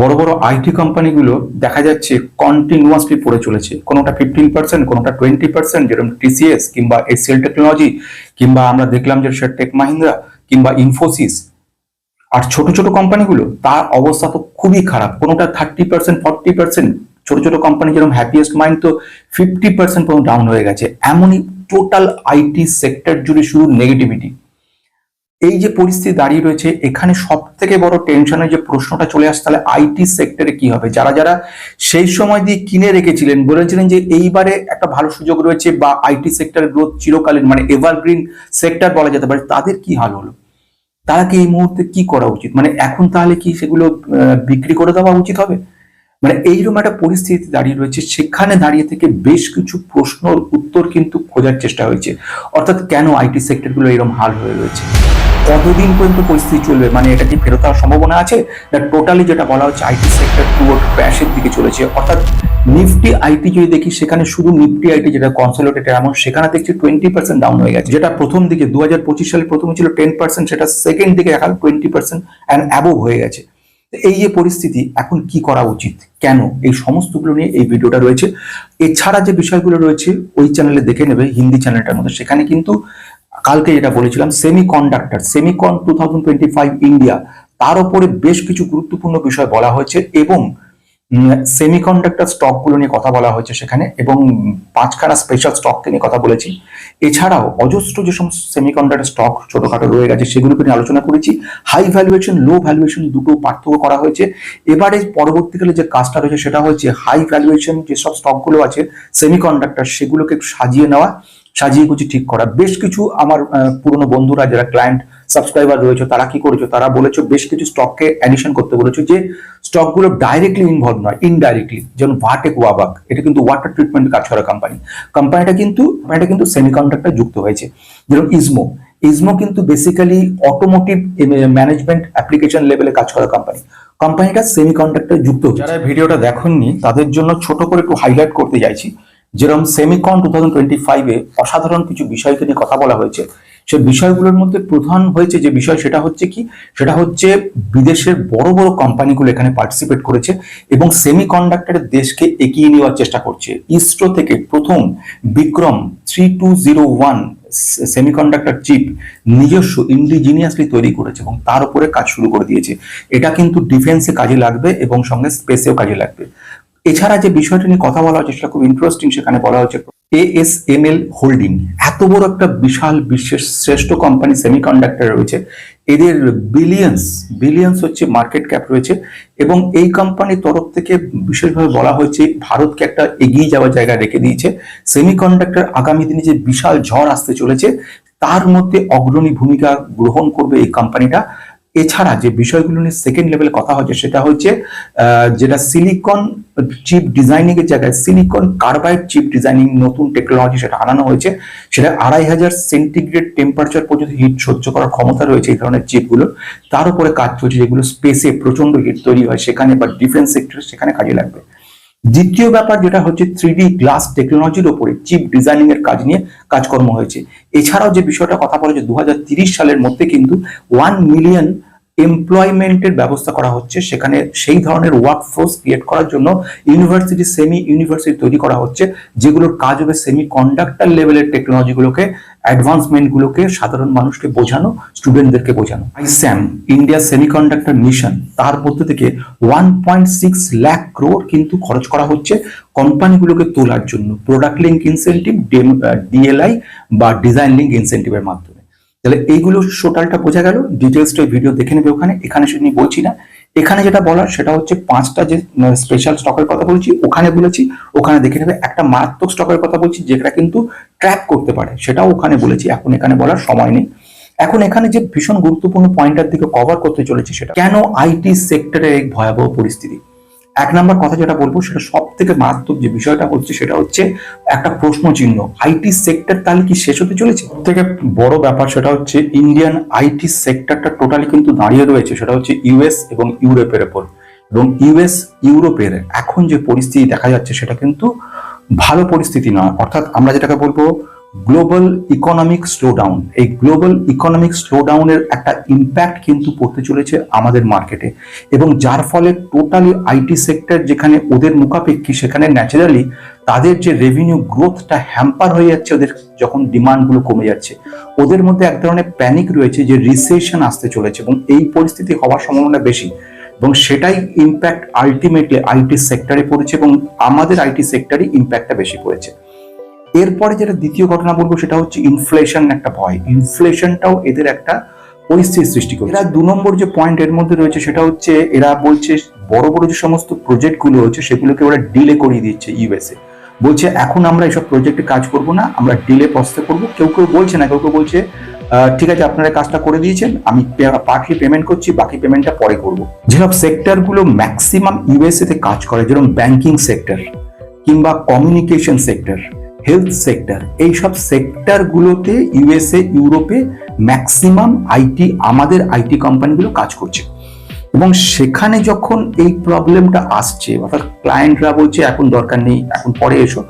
বড় বড় আইটি কোম্পানিগুলো দেখা যাচ্ছে কন্টিনিউয়াসলি পড়ে চলেছে। কোনোটা ফিফটিন পার্সেন্ট কোনোটা টোয়েন্টি পার্সেন্ট যেরকম টিসিএস কিংবা এসিএল টেকনোলজি কিংবা আমরা দেখলাম যে টেক মাহিন্দ্রা কিংবা ইনফোসিস আর ছোট ছোট কোম্পানিগুলো তার অবস্থা তো খুবই খারাপ। কোনোটা থার্টি পার্সেন্ট ফর্টি পার্সেন্ট ছোট ছোট কোম্পানি যেরকম হ্যাপিয়েস্ট মাইন্ড তো ফিফটি পার্সেন্ট পর্যন্ত ডাউন হয়ে গেছে। এমনই টোটাল আইটি সেক্টর জুড়ে শুধু নেগেটিভিটি এই যে পরিস্থিতি দাঁড়িয়ে রয়েছে, এখানে সব থেকে বড় টেনশনের যে প্রশ্নটা চলে আসছে, তাহলে আইটি সেক্টরে কি হবে? যারা যারা সেই সময় দিয়ে কিনে রেখেছিলেন, বলেছিলেন যে এইবারে একটা ভালো সুযোগ রয়েছে বা আইটি সেক্টরের গ্রোথ চিরকালীন মানে এভারগ্রিন সেক্টর বলা যেতে পারে, তাদের কি হাল হলো? তারা কি এই মুহূর্তে কি করা উচিত? মানে এখন তাহলে কি সেগুলো বিক্রি করে দেওয়া উচিত হবে? মানে এইরকম একটা পরিস্থিতি দাঁড়িয়ে রয়েছে, সেখানে দাঁড়িয়ে থেকে বেশ কিছু প্রশ্নর উত্তর কিন্তু খোঁজার চেষ্টা হয়েছে। অর্থাৎ কেন আইটি সেক্টরগুলো এরকম হাল হয়ে রয়েছে? কতদিন পর্যন্ত পরিস্থিতি চলবে? মানে এটা কি ফেরত হওয়ার সম্ভাবনা আছে? না টোটালি যেটা বলা হচ্ছে আইটি সেক্টর টুয়ার্ড ক্র্যাশের দিকে চলেছে? অর্থাৎ নিফটি আইটি যদি দেখি, সেখানে শুধু নিফটি আইটি যেটা কনসোলিডেটেড এমন সেখানে দেখছি টোয়েন্টি পার্সেন্ট ডাউন হয়ে গেছে। যেটা প্রথম দিকে দু হাজার পঁচিশ সালে প্রথমে ছিল টেন পার্সেন্ট সেটা সেকেন্ড দিকে দেখা টোয়েন্টি পার্সেন্ট অ্যান্ড অ্যাবোভ হয়ে গেছে। এই যে পরিস্থিতি, এখন কি করা উচিত? কেন? এই সমস্তগুলো নিয়ে এই ভিডিওটা রয়েছে। এছাড়া যে বিষয়গুলো রয়েছে, ওই চ্যানেলে দেখে নেবে, হিন্দি চ্যানেলটার মধ্যে। সেখানে কিন্তু কালকে যেটা বলেছিলাম semi conductor semicon two thousand twenty five India তার উপরে বেশ কিছু গুরুত্বপূর্ণ বিষয় বলা হয়েছে এবং সেমিকন্ডাক্টর স্টকগুলো নিয়ে কথা বলা হয়েছে সেখানে এবং পাঁচখানা স্পেশাল স্টককে নিয়ে কথা বলেছি। এছাড়াও অজস্র যে সমস্ত সেমিকন্ডাক্টর স্টক ছোটখাটো রয়ে গেছে সেগুলোকে নিয়ে আলোচনা করেছি। হাই ভ্যালুয়েশন লো ভ্যালুয়েশন দুটো পার্থক্য করা হয়েছে। এবারে পরবর্তীকালে যে কাজটা রয়েছে সেটা হচ্ছে হাই ভ্যালুয়েশন যেসব স্টকগুলো আছে সেমিকন্ডাক্টর সেগুলোকে সাজিয়ে নেওয়া। সাজিয়ে গুছিয়ে ঠিক করা। বেশ কিছু আমার পুরনো বন্ধুরা, যারা ক্লায়েন্ট সাবস্ক্রাইবার রয়েছে, তারা কি করেছে? তারা বলেছে, বেশ কিছু স্টককে অ্যাডিশন করতে বলেছে যে স্টকগুলো ডাইরেক্টলি ইনভলভ নয় ইনডাইরেক্টলি যেমন ভাটেক ওয়াবাক এটা কিন্তু ওয়াটার ট্রিটমেন্ট কাজ করা কোম্পানি কোম্পানিটা কিন্তু কোম্পানিটা কিন্তু সেমিকন্ডাক্টর যুক্ত হয়েছে। যেমন ইজমো ইজমো কিন্তু বেসিক্যালি অটোমোটিভ ম্যানেজমেন্ট অ্যাপ্লিকেশন লেভেলে কাজ করা কোম্পানি কোম্পানিটা সেমিকন্ডাক্টর যুক্ত যারা ভিডিওটা দেখেননি, তাদের জন্য ছোট করে একটু হাইলাইট করতে চাইছি। যেরকম সেমিকন টু থাউজেন্ড টোয়েন্টি ফাইভে অসাধারণ কিছু বিষয়কে নিয়ে কথা বলা হয়েছে। সে বিষয়গুলোর মধ্যে প্রধান হয়েছে যে বিষয় সেটা হচ্ছে কি? সেটা হচ্ছে বিদেশের বড় বড় কোম্পানিগুলো এখানে পার্টিসিপেট করেছে এবং সেমিকন্ডাক্টরের দেশকে এগিয়ে নেওয়ার চেষ্টা করছে। ইসরো থেকে প্রথম Vikram three two zero one semiconductor chip নিজস্ব ইন্ডিজিনিয়াসলি তৈরি করেছে এবং তার উপরে কাজ শুরু করে দিয়েছে। এটা কিন্তু ডিফেন্সে কাজে লাগবে এবং সঙ্গে স্পেসেও কাজে লাগবে। এছাড়া যে বিষয়টা নিয়ে কথা বলা হচ্ছে সেটা খুব ইন্টারেস্টিং সেখানে বলা হচ্ছে এএসএমএল হোল্ডিং এত বড় একটা বিশাল বিশ্বের শ্রেষ্ঠ কোম্পানি সেমিকন্ডাক্টর রয়েছে। এদের বিলিয়ন্স বিলিয়ন্স হচ্ছে মার্কেট ক্যাপ রয়েছে এবং এই কোম্পানির তরফ থেকে বিশেষভাবে বলা হয়েছে ভারতকে একটা এগিয়ে যাওয়ার জায়গা রেখে দিয়েছে। সেমিকন্ডাক্টর আগামী দিনে যে বিশাল ঝড় আসতে চলেছে, তার মধ্যে অগ্রণী ভূমিকা গ্রহণ করবে এই কোম্পানিটা এছাড়া যে বিষয়গুলো নিয়ে সেকেন্ড লেভেলে কথা হচ্ছে সেটা হচ্ছে যেটা সিলিকন চিপ ডিজাইনিং এর জায়গায় সিলিকন কার্বাইড চিপ ডিজাইনিং নতুন টেকনোলজি সেটা আনানো হয়েছে। সেটা আড়াই হাজার সেন্টিগ্রেড টেম্পারেচার পর্যন্ত হিট সহ্য করার ক্ষমতা রয়েছে এই ধরনের চিপগুলো তার উপরে কাজ চলছে যেগুলো স্পেসে প্রচণ্ড হিট তৈরি হয়, সেখানে বা ডিফেন্স সেক্টরে সেখানে কাজে লাগবে। দ্বিতীয় ব্যাপার যেটা হচ্ছে থ্রি গ্লাস টেকনোলজির উপরে চিপ ডিজাইনিং এর কাজ নিয়ে কাজকর্ম হয়েছে। এছাড়াও যে বিষয়টা কথা বলে যে দু সালের মধ্যে কিন্তু ওয়ান মিলিয়ন এমপ্লয়মেন্টের ব্যবস্থা করা হচ্ছে। সেখানে সেই ধরনের ওয়ার্ক ফোর্স ক্রিয়েট করার জন্য ইউনিভার্সিটি সেমি ইউনিভার্সিটি তৈরি করা হচ্ছে, যেগুলোর কাজ হবে সেমি কন্ডাক্টার লেভেলের টেকনোলজিগুলোকে অ্যাডভান্সমেন্টগুলোকে সাধারণ মানুষকে বোঝানো স্টুডেন্টদেরকে বোঝানো। আইস্যাম ইন্ডিয়া সেমিকন্ডাক্টর মিশন তার মধ্যে থেকে one point six lakh crore কিন্তু খরচ করা হচ্ছে কোম্পানিগুলোকে তোলার জন্য। প্রোডাক্ট লিঙ্ক ইনসেন্টিভ ডিএলআই বা ডিজাইন লিঙ্ক ইনসেন্টিভের মাধ্যমে। তাহলে এইগুলো টোটালটা বোঝা গেল। ডিটেলসটা ভিডিও দেখে নেবে ওখানে। এখানে সেটা বলছি না, এখানে যেটা বলার সেটা হচ্ছে পাঁচটা যে স্পেশাল স্টকের কথা বলছি, ওখানে বলেছি, ওখানে দেখে নেবে। একটা মারাত্মক স্টকের কথা বলছি, যেটা কিন্তু ট্র্যাক করতে পারে। সেটাও ওখানে বলেছি, এখন এখানে বলার সময় নেই। এখন এখানে যে ভীষণ গুরুত্বপূর্ণ পয়েন্টের দিকে কভার করতে চলেছে সেটা, কেন আইটি সেক্টরের এক ভয়াবহ পরিস্থিতি? এক নম্বর কথা যেটা বলব, সেটা সব থেকে মারাত্মক যে বিষয়টা হচ্ছে সেটা হচ্ছে একটা প্রশ্ন চিহ্ন আইটি সেক্টর তাহলে কি শেষ হতে চলেছে? থেকে বড় ব্যাপার সেটা হচ্ছে ইন্ডিয়ান আইটি সেক্টরটা টোটালি কিন্তু দাঁড়িয়ে রয়েছে, সেটা হচ্ছে ইউএস এবং ইউরোপের উপর এবং ইউএস, ইউরোপের এখন যে পরিস্থিতি দেখা যাচ্ছে, সেটা কিন্তু ভালো পরিস্থিতি নয়। অর্থাৎ আমরা যেটাকে বলব গ্লোবাল ইকোনমিক স্লোডাউন এই গ্লোবাল ইকোনমিক স্লোডাউনের একটা ইম্প্যাক্ট কিন্তু পড়তে চলেছে আমাদের মার্কেটে এবং যার ফলে টোটালি আইটি সেক্টর যেখানে ওদের মুখাপেক্ষী, সেখানে ন্যাচারালি তাদের যে রেভিনিউ গ্রোথটা হ্যাম্পার হয়ে যাচ্ছে, ওদের যখন ডিমান্ডগুলো কমে যাচ্ছে, ওদের মধ্যে এক ধরনের প্যানিক রয়েছে যে রিসেশন আসতে চলেছে এবং এই পরিস্থিতি হওয়ার সম্ভাবনা বেশি। এবং সেটাই ইম্প্যাক্ট আলটিমেটলি আইটি সেক্টরে পড়েছে এবং আমাদের আইটি সেক্টরে ইম্প্যাক্টটা বেশি পড়েছে। এরপরে যেটা দ্বিতীয় ঘটনা বলব, সেটা হচ্ছে ইনফ্লেশন একটা ভয়। ইনফ্লেশনটাও এদের একটা পরিস্থিতির সৃষ্টি করে এরা দু নম্বর যে পয়েন্ট এর মধ্যে রয়েছে, সেটা হচ্ছে এরা বলছে বড় বড় যে সমস্ত প্রজেক্টগুলো হচ্ছে, সেগুলোকে ওরা ডিলে করিয়ে দিচ্ছে ইউএসএ বলছে, এখন আমরা এসব প্রজেক্টে কাজ করব না, আমরা ডিলে পস্তে করব। কেউ কেউ বলছে না, কেউ কেউ বলছে ঠিক আছে, আপনারা কাজটা করে দিয়েছেন, আমি পার্টলি পেমেন্ট করছি, বাকি পেমেন্টটা পরে করব। যেসব সেক্টরগুলো ম্যাক্সিমাম ইউএসএ তে কাজ করে, যেরকম ব্যাংকিং সেক্টর কিংবা কমিউনিকেশন সেক্টর হেলথ সেক্টর এইসব সেক্টরগুলোতে ইউএসএ ইউরোপে ম্যাক্সিমাম আইটি আমাদের আইটি কোম্পানিগুলো কাজ করছে। এবং সেখানে যখন এই প্রবলেমটা আসছে, অর্থাৎ ক্লায়েন্টরা বলছে, এখন দরকার নেই, এখন পরে এসো।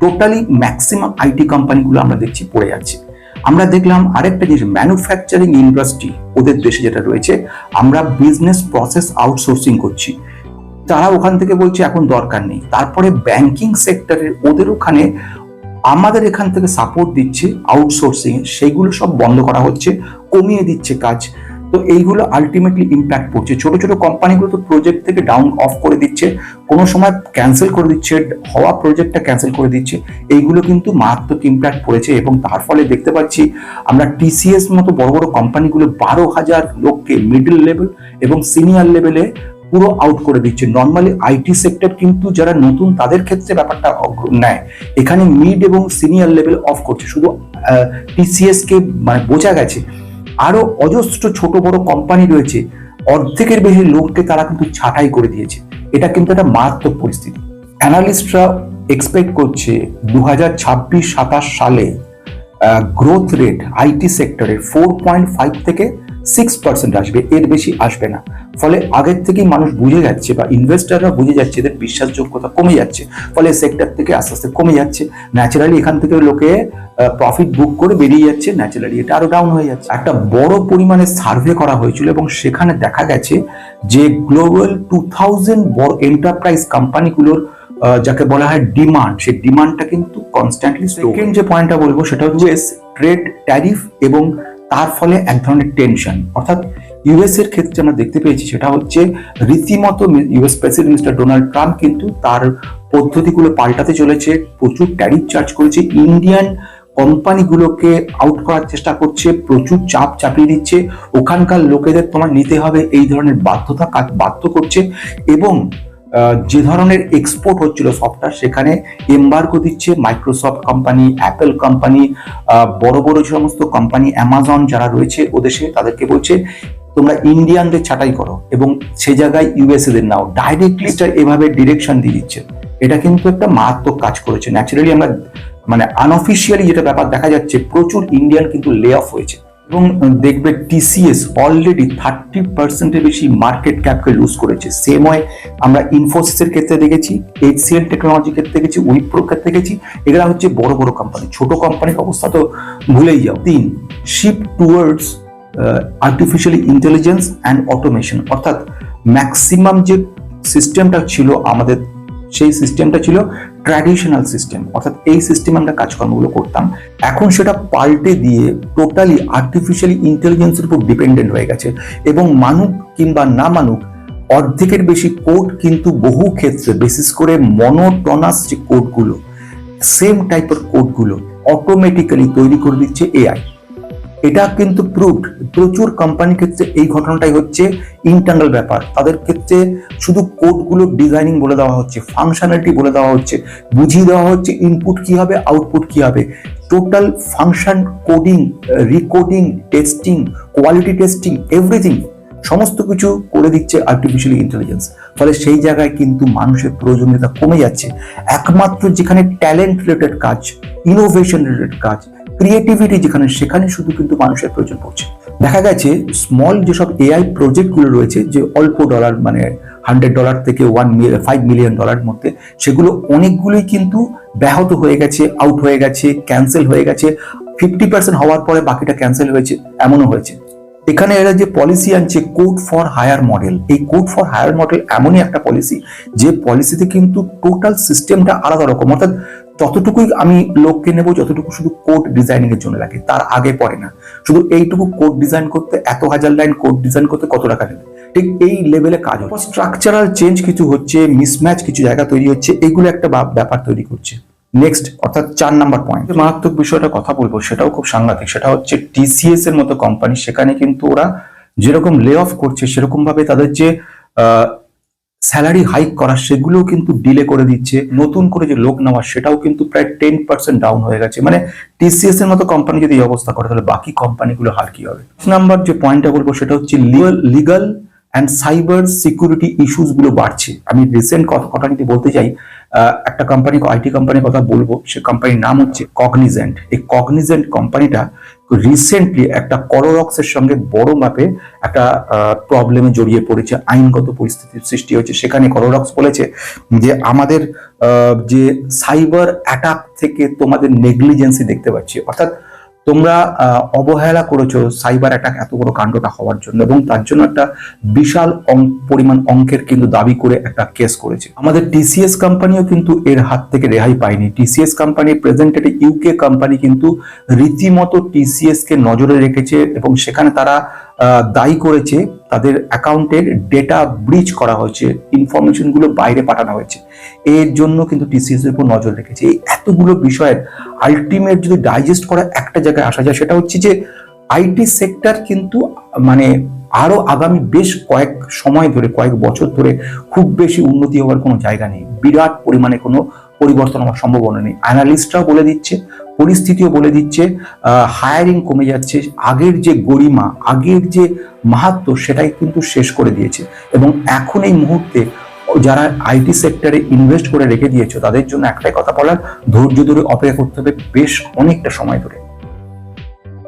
টোটালি ম্যাক্সিমাম আইটি কোম্পানিগুলো আমরা দেখছি পড়ে যাচ্ছে। আমরা দেখলাম আরেকটা জিনিস ম্যানুফ্যাকচারিং ইন্ডাস্ট্রি ওদের দেশে যেটা রয়েছে, আমরা বিজনেস প্রসেস আউটসোর্সিং করছি। তারা ওখান থেকে বলছে, এখন দরকার নেই। তারপরে ব্যাংকিং সেক্টরের ওদের ওখানে আমাদের এখান থেকে সাপোর্ট দিচ্ছে আউটসোর্সিং সেগুলো সব বন্ধ করা হচ্ছে, কমিয়ে দিচ্ছে কাজ। তো এইগুলো আলটিমেটলি ইম্প্যাক্ট পড়ছে ছোট ছোট কোম্পানিগুলো তো প্রজেক্ট থেকে ডাউন অফ করে দিচ্ছে। কোনো সময় ক্যান্সেল করে দিচ্ছে, হওয়া প্রজেক্টটা ক্যান্সেল করে দিচ্ছে। এইগুলো কিন্তু মারাত্মক ইম্প্যাক্ট পড়েছে এবং তার ফলে দেখতে পাচ্ছি আমরা টিসিএস মতো বড় বড় কোম্পানিগুলো বারো হাজার লোককে মিডল লেভেল এবং সিনিয়র লেভেলে পুরো আউট করে দিচ্ছে। নর্মালি আইটি সেক্টর কিন্তু যারা নতুন, তাদের ক্ষেত্রে ব্যাপারটা নেয়। এখানে মিড এবং সিনিয়র লেভেল অফ করছে। শুধু টিসিএস কে মানে বোঝা গেছে। আরও অজস্র ছোট বড় কোম্পানি রয়েছে। অর্ধেকের বেশি লোককে তারা কিন্তু ছাঁটাই করে দিয়েছে। এটা কিন্তু একটা মারাত্মক পরিস্থিতি। অ্যানালিস্টরা এক্সপেক্ট করছে দু হাজার ছাব্বিশ, সাতাশ সালে গ্রোথ রেট আইটি সেক্টরে ফোর পয়েন্ট ফাইভ থেকে সিক্স পার্সেন্ট আসবে। এর বেশি আসবে না। ফলে আগের থেকেই মানুষ বুঝে যাচ্ছে বা ইনভেস্টাররা বুঝে যাচ্ছে এদের বিশ্বাসযোগ্যতা কমে যাচ্ছে। ফলে সেক্টর থেকে আস্তে আস্তে কমে যাচ্ছে। ন্যাচারালি এখান থেকে লোকে প্রফিট বুক করে বেরিয়ে যাচ্ছে। ন্যাচারালি এটা আরও ডাউন হয়ে যাচ্ছে। একটা বড় পরিমাণে সার্ভে করা হয়েছিল এবং সেখানে দেখা গেছে যে গ্লোবাল টু থাউজেন্ড বড় এন্টারপ্রাইজ কোম্পানিগুলোর যাকে বলা হয় ডিমান্ড সেই ডিমান্ডটা কিন্তু কনস্ট্যান্টলি সেকেন্ড যে পয়েন্টটা বলব সেটা হচ্ছে ট্রেড ট্যারিফ এবং তার ফলে এক ধরনের টেনশন অর্থাৎ ইউএস এর ক্ষেত্রে আমরা দেখতে পেয়েছি সেটা হচ্ছে রীতিমতো US president Mister Donald Trump কিন্তু তার পদ্ধতিগুলো পাল্টাতে চলেছে, প্রচুর ট্যারিফ চার্জ করেছে ইন্ডিয়ান কোম্পানিগুলোকে আউট করার চেষ্টা করছে, প্রচুর চাপ চাপিয়ে দিচ্ছে, ওখানকার লোকেদের তোমার নিতে হবে এই ধরনের বাধ্যতা কাজ বাধ্য করছে এবং যে ধরনের এক্সপোর্ট হচ্ছিল সফটওয়্যার সেখানে এম্বার্গো দিচ্ছে মাইক্রোসফট কোম্পানি অ্যাপেল কোম্পানি বড় বড় যে সমস্ত কোম্পানি অ্যামাজন যারা রয়েছে ওদেশে তাদেরকে বলছে তোমরা ইন্ডিয়ানদের ছাঁটাই করো এবং সে জায়গায় ইউএসএ দের নাও। ডাইরেক্টলি এভাবে ডিরেকশন দিয়ে দিচ্ছে। এটা কিন্তু একটা মারাত্মক কাজ করেছে। ন্যাচারালি আমরা মানে আনঅফিসিয়ালি যেটা ব্যাপার দেখা যাচ্ছে, প্রচুর ইন্ডিয়ান কিন্তু লে অফ হয়েছে। এবং দেখবে টিসিএস অলরেডি থার্টি পার্সেন্টের বেশি মার্কেট ক্যাপকে লুজ করেছে। সেম ওয়ে আমরা ইনফোসিসের ক্ষেত্রে দেখেছি এইচসিএল টেকনোলজির ক্ষেত্রে দেখেছি উইপ্রোর ক্ষেত্রে দেখেছি। এগুলো হচ্ছে বড় বড় কোম্পানি ছোট কোম্পানির অবস্থা তো ভুলেই যাও। তিন shift towards artificial intelligence and automation অর্থাৎ ম্যাক্সিমাম যে সিস্টেমটা ছিল আমাদের, সেই সিস্টেমটা ছিল ট্র্যাডিশনাল সিস্টেম অর্থাৎ এই সিস্টেমে আমরা কাজকর্মগুলো করতাম। এখন সেটা পাল্টে দিয়ে টোটালি আর্টিফিশিয়াল ইন্টেলিজেন্সের উপর ডিপেন্ডেন্ট হয়ে গেছে এবং মানুক কিংবা না মানুক, অর্ধেকের বেশি কোড কিন্তু বহু ক্ষেত্রে বিশেষ করে মনোটনাস যে কোডগুলো সেম টাইপের কোডগুলো অটোমেটিক্যালি তৈরি করে দিচ্ছে এআই এটা কিন্তু প্রুভড প্রচুর কোম্পানির ক্ষেত্রে এই ঘটনাটাই হচ্ছে ইন্টারনাল ব্যাপার। তাদের ক্ষেত্রে শুধু কোডগুলো ডিজাইনিং বলে দেওয়া হচ্ছে ফাংশনালিটি বলে দেওয়া হচ্ছে, বুঝিয়ে দেওয়া হচ্ছে ইনপুট কি হবে আউটপুট কি হবে। Total function coding recoding testing quality testing everything সমস্ত কিছু করে দিচ্ছে আর্টিফিশিয়াল ইন্টেলিজেন্স ফলে সেই জায়গায় কিন্তু মানুষের প্রয়োজনীয়তা কমে যাচ্ছে। একমাত্র যেখানে ট্যালেন্ট রিলেটেড কাজ ইনোভেশন রিলেটেড কাজ ক্রিয়েটিভিটি যেখানে, সেখানে শুধু কিন্তু মানুষের প্রয়োজন পড়ছে। দেখা গেছে স্মল যেসব এআই প্রজেক্টগুলো রয়েছে, যে অল্প ডলার মানে হান্ড্রেড ডলার থেকে ওয়ান ফাইভ মিলিয়ন ডলার মধ্যে, সেগুলো অনেকগুলোই কিন্তু ব্যাহত হয়ে গেছে আউট হয়ে গেছে ক্যান্সেল হয়ে গেছে। ফিফটি পার্সেন্ট হওয়ার পরে বাকিটা ক্যান্সেল হয়েছে, এমনও হয়েছে। এখানে এরা যে পলিসি আনছে কোড ফর হায়ার মডেল এই কোড ফর হায়ার মডেল এমনই একটা পলিসি যে পলিসিতে কিন্তু টোটাল সিস্টেমটা আলাদা রকম। অর্থাৎ যতটুকুই আমি লোককে নেব যতটুকু শুধু কোড ডিজাইনিং এর জন্য লাগে তার আগে পড়ে না। শুধু এইটুকু কোড ডিজাইন করতে এত হাজার লাইন কোড ডিজাইন করতে কত টাকা নেবে? ঠিক এই লেভেলে কাজ হচ্ছে। স্ট্রাকচারাল চেঞ্জ কিছু হচ্ছে মিসম্যাচ কিছু জায়গা তৈরি হচ্ছে এগুলো একটা ব্যাপার তৈরি করছে। নেক্সট অর্থাৎ চার নাম্বার পয়েন্ট মারাত্মক বিষয়টা কথা বলব সেটাও খুব সাংঘাতিক। সেটা হচ্ছে টিসিএস এর মতো কোম্পানি সেখানে কিন্তু ওরা যেরকম লে অফ করছে সেরকম ভাবে তাদের যে স্যালারি হাইক করা, সেগুলোও কিন্তু ডিলে করে দিচ্ছে। নতুন করে যে লোক নেওয়া, সেটাও কিন্তু প্রায় টেন পার্সেন্ট ডাউন হয়ে গেছে। মানে টিসিএস এর মতো কোম্পানি যদি এই অবস্থা করে, তাহলে বাকি কোম্পানিগুলো হার কি হবে? নাম্বার যে পয়েন্টটা বলব, সেটা হচ্ছে লিগাল অ্যান্ড সাইবার সিকিউরিটি ইস্যুসগুলো বাড়ছে। আমি রিসেন্ট কথা যদি বলতে চাই একটা কোম্পানি আইটি কোম্পানির কথা বলব, সে কোম্পানির নাম হচ্ছে কগনিজেন্ট এই কগনিজেন্ট কোম্পানিটা রিসেন্টলি একটা করোরক্সের সঙ্গে বড় মাপে একটা প্রবলেমে জড়িয়ে পড়েছে, আইনগত পরিস্থিতির সৃষ্টি হয়েছে। সেখানে করোরক্স বলেছে যে আমাদের যে সাইবার অ্যাটাক থেকে তোমাদের নেগলিজেন্সি দেখতে পাচ্ছি। অর্থাৎ তোমরা অবহেলা করেছ সাইবার অ্যাটাক এত বড় কাণ্ডটা হওয়ার জন্য এবং তার জন্য একটা বিশাল পরিমাণ অঙ্কের কিন্তু দাবি করে একটা কেস করেছে। আমাদের টিসিএস কোম্পানিও কিন্তু এর হাত থেকে রেহাই পায়নি। টিসিএস কোম্পানি প্রেজেন্ট একটা ইউকে কোম্পানি কিন্তু রীতিমতো টিসিএস কে নজরে রেখেছে এবং সেখানে তারা দায়ী করেছে, তাদের অ্যাকাউন্টের ডেটা ব্রিচ করা হয়েছে ইনফরমেশনগুলো বাইরে পাঠানো হয়েছে। এর জন্য কিন্তু টিসিএস এর উপর নজর রেখেছে। এই এতগুলো বিষয়ের আলটিমেট যদি ডাইজেস্ট করা একটা জায়গায় আসা যায়, সেটা হচ্ছে যে আইটি সেক্টর কিন্তু মানে আরও আগামী বেশ কয়েক সময় ধরে, কয়েক বছর ধরে খুব বেশি উন্নতি হওয়ার কোনো জায়গা নেই। বিরাট পরিমাণে কোনো পরিবর্তন হওয়ার সম্ভাবনা নেই। অ্যানালিস্টরাও বলে দিচ্ছে পরিস্থিতিও বলে দিচ্ছে হায়ারিং কমে যাচ্ছে, আগের যে গরিমা, আগের যে মাহাত্ম সেটাই কিন্তু শেষ করে দিয়েছে। এবং এখন এই মুহূর্তে যারা আইটি সেক্টরে ইনভেস্ট করে রেখে দিয়েছে, তাদের জন্য একটাই কথা বলার, ধৈর্য ধরে অপেক্ষা করতে হবে বেশ অনেকটা সময় ধরে।